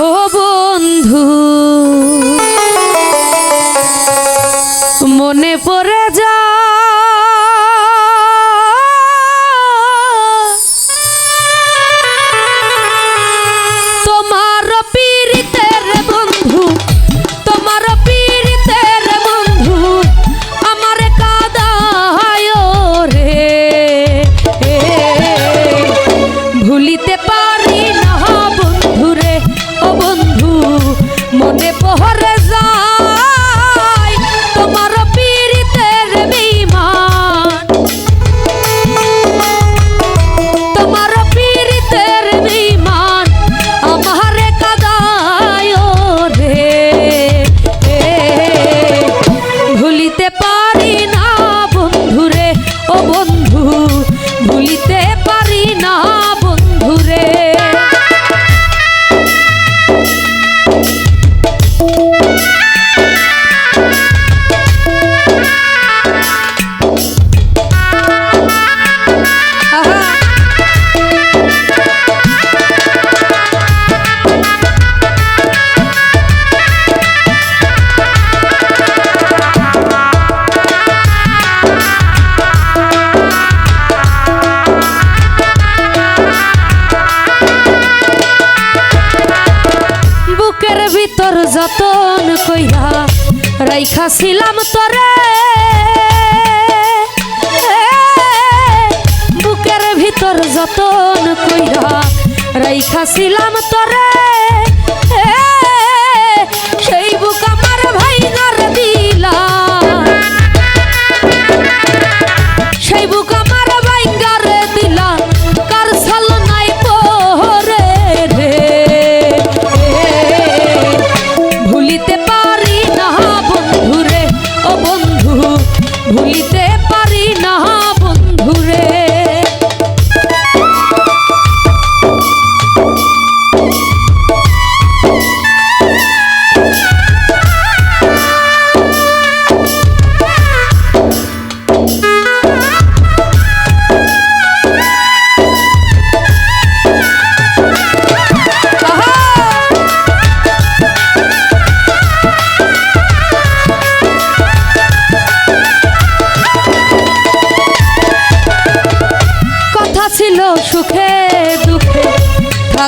ও বন্ধু। যতন কইরা রাইখাছিলাম তরে। বুকের ভিতর যতন কইরা রাইখাছিলাম তরে।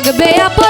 Acabei a.